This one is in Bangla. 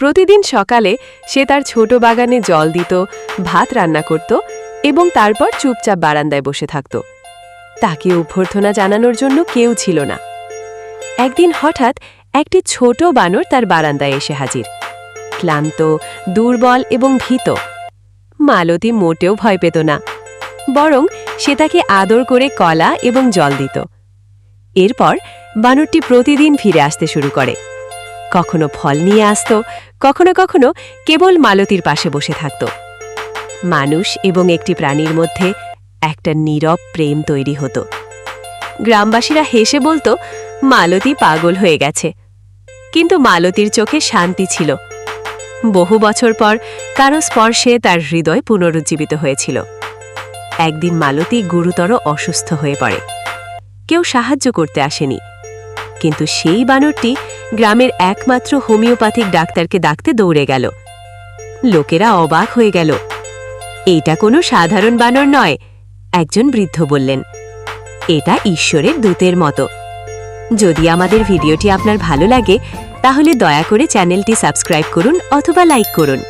প্রতিদিন সকালে সে তার ছোট বাগানে জল দিত, ভাত রান্না করত এবং তারপর চুপচাপ বারান্দায় বসে থাকত। তাকে অভ্যর্থনা জানানোর জন্য কেউ ছিল না। একদিন হঠাৎ একটি ছোট বানর তার বারান্দায় এসে হাজির। ক্লান্ত, দুর্বল এবং ভীত। মালতী মোটেও ভয় পেত না, বরং সে তাকে আদর করে কলা এবং জল দিত। এরপর বানরটি প্রতিদিন ফিরে আসতে শুরু করে। কখনো ফল নিয়ে আসত, কখনো কখনো কেবল মালতীর পাশে বসে থাকত। মানুষ এবং একটি প্রাণীর মধ্যে একটা নীরব প্রেম তৈরি হতো। গ্রামবাসীরা হেসে বলতো, মালতী পাগল হয়ে গেছে। কিন্তু মালতীর চোখে শান্তি ছিল। বহু বছর পর কারও স্পর্শে তার হৃদয় পুনরুজ্জীবিত হয়েছিল। একদিন মালতী গুরুতর অসুস্থ হয়ে পড়ে। কেউ সাহায্য করতে আসেনি। কিন্তু সেই বানরটি গ্রামের একমাত্র হোমিওপ্যাথিক ডাক্তারকে ডাকতে দৌড়ে গেল। লোকেরা অবাক হয়ে গেল। এটা কোনো সাধারণ বানর নয় একজন বৃদ্ধ বললেন। এটা ঈশ্বরের দূতের মতো। যদি আমাদের ভিডিওটি আপনার ভালো লাগে, তাহলে দয়া করে চ্যানেলটি সাবস্ক্রাইব করুন অথবা লাইক করুন।